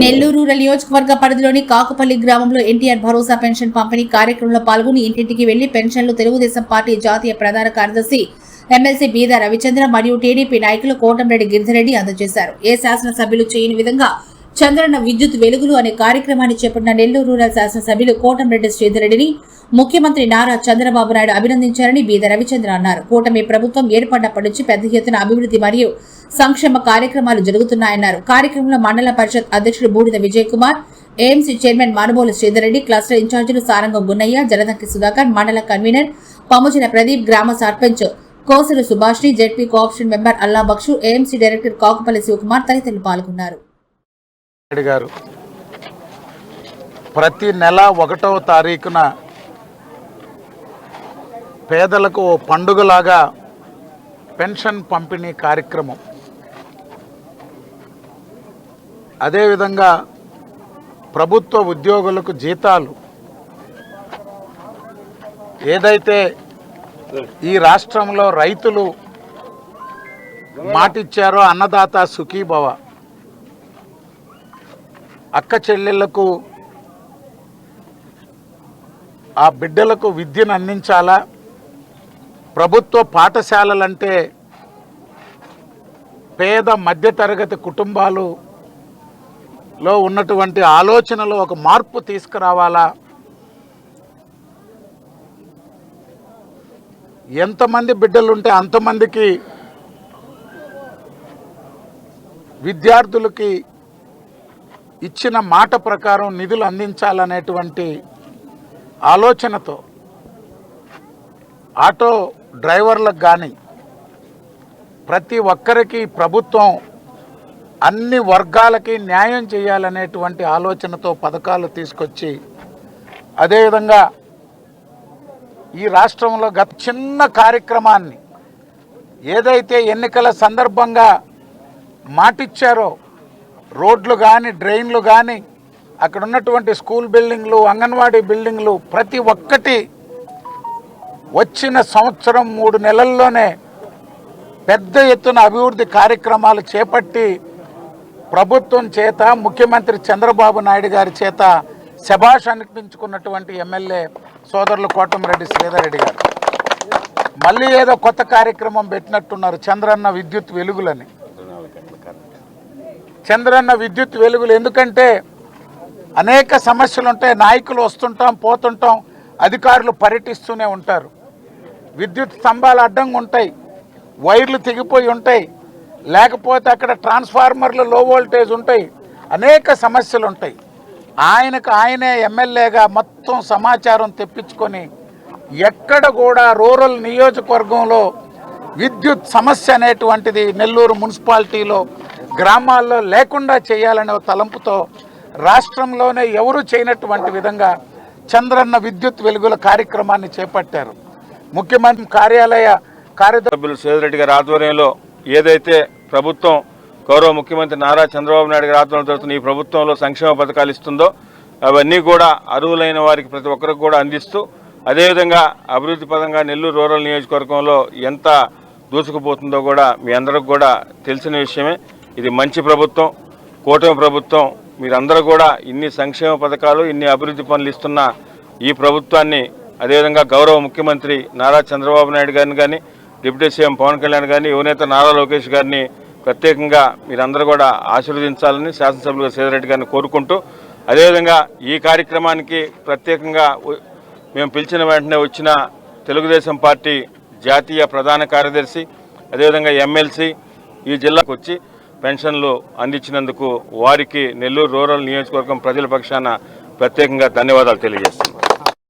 Nellore rural నియోజకవర్గ పరిధిలోని కాకుపల్లి గ్రామంలో ఎన్టీఆర్ భరోసా పెన్షన్ పంపిణీ కార్యక్రమంలో పాల్గొని ఇంటింటికి వెళ్ళి పెన్షన్లు తెలుగుదేశం పార్టీ జాతీయ ప్రధాన కార్యదర్శి ఎమ్మెల్సీ బీద రవిచంద్ర మరియు టీడీపీ నాయకులు కోటంరెడ్డి గిరిధరెడ్డి అందజేశారు. ఏ శాసనసభ్యులు చేయని విధంగా చంద్రన్న విద్యుత్ వెలుగులు అనే కార్యక్రమాన్ని చేపట్టిన నెల్లూరు రూరల్ శాసనసభ్యులు కోటంరెడ్డి శ్రీధరెడ్డిని ముఖ్యమంత్రి నారా చంద్రబాబు నాయుడు అభినందించారని బీద రవిచంద్ర అన్నారు. కూటమి ప్రభుత్వం ఏర్పడినప్పటి నుంచి పెద్ద ఎత్తున అభివృద్ధి మరియు సంక్షేమ కార్యక్రమాలు జరుగుతున్నాయన్నారు. కార్యక్రమంలో మండల పరిషత్ అధ్యక్షుడు Budida Vijay Kumar AMC chairman Manubolu Sridhar Reddy cluster ఇన్ఛార్జీలు సారంగం గున్నయ్య జలదంకి సుధాకర్ మండల కన్వీనర్ పముచిన ప్రదీప్ గ్రామ sarpanch కోసలు Subhashini ZP co-option member Alla Bakshu AMC director Kakupalli Sivakumar తదితరులు పాల్గొన్నారు. గారు ప్రతి నెల ఒకటవ తారీఖున పేదలకు ఓ పండుగలాగా పెన్షన్ పంపిణీ కార్యక్రమం అదేవిధంగా ప్రభుత్వ ఉద్యోగులకు జీతాలు. ఏదైతే ఈ రాష్ట్రంలో రైతులు మాటిచ్చారో అన్నదాత సుఖీభవ. అక్క చెల్లెళ్ళకు ఆ బిడ్డలకు విద్యను అందించాలా? ప్రభుత్వ పాఠశాలలంటే పేద మధ్యతరగతి కుటుంబాలు లో ఉన్నటువంటి ఆలోచనలో ఒక మార్పు తీసుకురావాలా? ఎంతమంది బిడ్డలుంటే అంతమందికి విద్యార్థులకి ఇచ్చిన మాట ప్రకారం నిధులు అందించాలనేటువంటి ఆలోచనతో ఆటో డ్రైవర్లకు కానీ ప్రతి ఒక్కరికి ప్రభుత్వం అన్ని వర్గాలకి న్యాయం చేయాలనేటువంటి ఆలోచనతో పథకాలు తీసుకొచ్చి అదేవిధంగా ఈ రాష్ట్రంలో గత చిన్న కార్యక్రమాన్ని ఏదైతే ఎన్నికల సందర్భంగా మాటిచ్చారో రోడ్లు కానీ డ్రైన్లు కానీ అక్కడ ఉన్నటువంటి స్కూల్ బిల్డింగ్లు అంగన్వాడీ బిల్డింగ్లు ప్రతి ఒక్కటి వచ్చిన సంవత్సరం మూడు నెలల్లోనే పెద్ద ఎత్తున అభివృద్ధి కార్యక్రమాలు చేపట్టి ప్రభుత్వం చేత ముఖ్యమంత్రి చంద్రబాబు నాయుడు గారి చేత శభాష్ అనిపించుకున్నటువంటి ఎమ్మెల్యే సోదరులు కోటమిరెడ్డి శ్రీధర్రెడ్డి గారు. మళ్ళీ ఏదో కొత్త కార్యక్రమం పెట్టినట్టున్నారు చంద్రన్న విద్యుత్ వెలుగులని. చంద్రన్న విద్యుత్ వెలుగులు ఎందుకంటే అనేక సమస్యలు ఉంటాయి నాయకులు వస్తుంటాం పోతుంటాం అధికారులు పర్యటిస్తూనే ఉంటారు. విద్యుత్ స్తంభాలు అడ్డంగా ఉంటాయి వైర్లు తెగిపోయి ఉంటాయి. లేకపోతే అక్కడ ట్రాన్స్ఫార్మర్లు లో వోల్టేజ్ ఉంటాయి అనేక సమస్యలు ఉంటాయి ఆయనకు ఆయనే ఎమ్మెల్యేగా మొత్తం సమాచారం తెప్పించుకొని ఎక్కడ కూడా రూరల్ నియోజకవర్గంలో విద్యుత్ సమస్య అనేటువంటిది నెల్లూరు మున్సిపాలిటీలో గ్రామాల్లో లేకుండా చేయాలనే తలంపుతో రాష్ట్రంలోనే ఎవరు చేయనటువంటి విధంగా చంద్రన్న విద్యుత్ వెలుగుల కార్యక్రమాన్ని చేపట్టారు. ముఖ్యమంత్రి కార్యాలయ కార్యదర్శి సభ్యులు సేదిరెడ్డి గారి ఆధ్వర్యంలో ఏదైతే ప్రభుత్వం గౌరవ ముఖ్యమంత్రి నారా చంద్రబాబు నాయుడు గారి ఆధ్వర్యంలో జరుగుతున్న ఈ ప్రభుత్వంలో సంక్షేమ పథకాలు ఇస్తుందో అవన్నీ కూడా అర్హులైన వారికి ప్రతి ఒక్కరికి కూడా అందిస్తూ అదేవిధంగా అభివృద్ధి పదంగా నెల్లూరు రూరల్ నియోజకవర్గంలో ఎంత దూసుకుపోతుందో కూడా మీ అందరికి కూడా తెలిసిన విషయమే. ఇది మంచి ప్రభుత్వం కూటమి ప్రభుత్వం మీరందరూ కూడా ఇన్ని సంక్షేమ పథకాలు ఇన్ని అభివృద్ధి పనులు ఇస్తున్న ఈ ప్రభుత్వాన్ని అదేవిధంగా గౌరవ ముఖ్యమంత్రి నారా చంద్రబాబు నాయుడు గారిని కానీ డిప్యూటీ సీఎం పవన్ కళ్యాణ్ గారిని యువనేత నారా లోకేష్ గారిని ప్రత్యేకంగా మీరందరూ కూడా ఆశీర్వదించాలని శాసనసభ్యులు సేదరెడ్డి గారిని కోరుకుంటూ అదేవిధంగా ఈ కార్యక్రమానికి ప్రత్యేకంగా మేము పిలిచిన వెంటనే వచ్చిన తెలుగుదేశం పార్టీ జాతీయ ప్రధాన కార్యదర్శి అదేవిధంగా ఎమ్మెల్సీ ఈ జిల్లాకు వచ్చి పెన్షన్లు అందించినందుకు వారికి నెల్లూరు రూరల్ నియోజకవర్గం ప్రజల పక్షాన ప్రత్యేకంగా ధన్యవాదాలు తెలియజేస్తాను